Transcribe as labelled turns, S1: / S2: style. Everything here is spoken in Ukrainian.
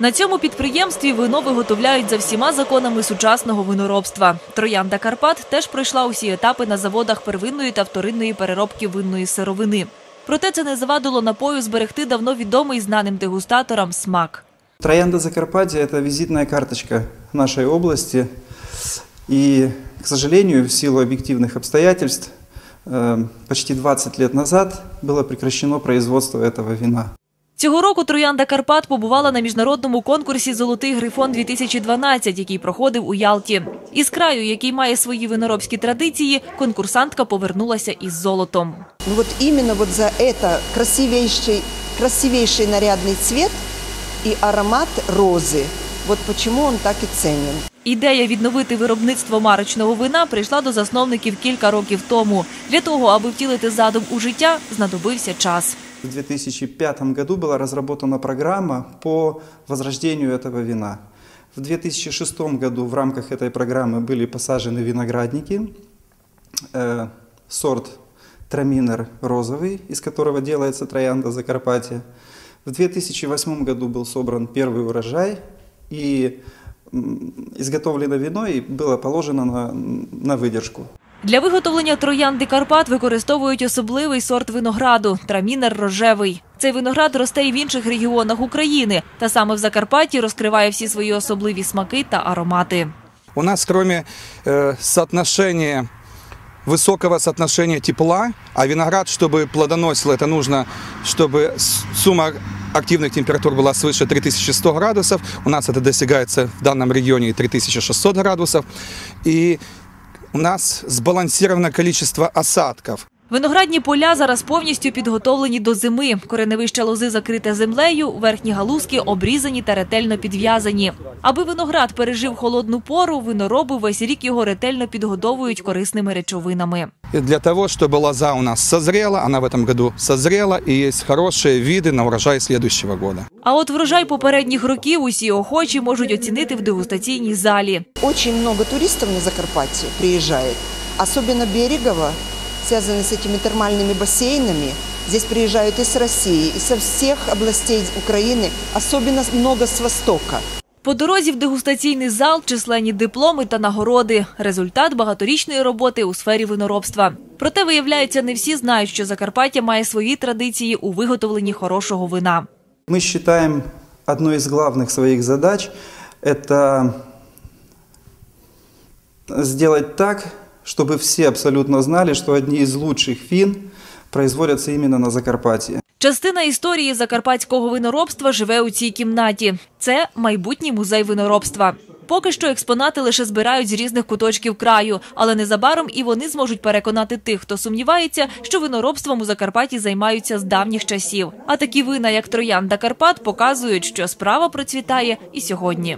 S1: На цьому підприємстві вино виготовляють за всіма законами сучасного виноробства. Троянда Карпат теж пройшла усі етапи на заводах первинної та вторинної переробки винної сировини. Проте це не завадило напою зберегти давно відомий знаним дегустаторам смак.
S2: Троянда Закарпатья – это визитная карточка нашей области. И, к сожалению, в силу объективных обстоятельств, э, почти 20 лет назад было прекращено производство этого вина.
S1: Цього року Троянда Карпат побувала на міжнародному конкурсі Золотий грифон 2012 який проходив у Ялті. Із краю, який має свої виноробські традиції, конкурсантка повернулася із золотом.
S3: Ну вот именно вот за это красивейший, красивейший нарядный цвет и аромат розы. Вот почему он так и ценен.
S1: Ідея відновити виробництво марочного вина прийшла до засновників кілька років тому. Для того, аби втілити задум у життя, знадобився час.
S2: В 2005 году была разработана программа по возрождению этого вина. В 2006 году в рамках этой программы были посажены виноградники, э, сорт Траминер розовый, из которого делается троянда Закарпатья. В 2008 году был собран первый урожай, и изготовлено вино и было положено на, на выдержку.
S1: Для виготовлення троянди Карпат використовують особливий сорт винограду трамінер рожевий. Цей виноград росте і в інших регіонах України, та саме в Закарпатті розкриває всі свої особливі смаки та аромати.
S4: У нас кроме э, соотношения высокого соотношения тепла, а виноград, чтобы плодоносил, это нужно, чтобы с- сумма активных температур была свыше 3100 градусов. У нас это достигается в данном регионе и 3600 градусов. И у нас сбалансировано количество осадков.
S1: Виноградні поля зараз повністю підготовлені до зими. Кореневище лози закрите землею, верхні галузки обрізані та ретельно підв'язані. Аби виноград пережив холодну пору, винороби весь рік його ретельно підгодовують корисними речовинами.
S4: И для того, чтобы лоза у нас созрела, она в этом году созрела, и есть хорошие виды на урожай следующего года.
S1: А от врожай попередніх років усі охочі можуть оцінити в дегустаційній залі.
S3: Очень много туристов на Закарпатье приезжает, особенно Берегово, связанные с этими термальными бассейнами. Здесь приезжают и с России, и со всех областей Украины, особенно много с Востока.
S1: По дорозі в дегустаційний зал численні дипломи та нагороди. Результат багаторічної роботи у сфері виноробства. Проте, виявляється, не всі знають, що Закарпаття має свої традиції у виготовленні хорошого вина.
S2: Мы считаем одной из главных своих задач – это сделать так, чтобы все абсолютно знали, что одни из лучших вин производятся именно на Закарпатье.
S1: Частина історії закарпатського виноробства живе у цій кімнаті. Це майбутній музей виноробства. Поки що експонати лише збирають з різних куточків краю, але незабаром і вони зможуть переконати тих, хто сумнівається, що виноробством у Закарпатті займаються з давніх часів. А такі вина, як Троянда Карпат, показують, що справа процвітає і сьогодні.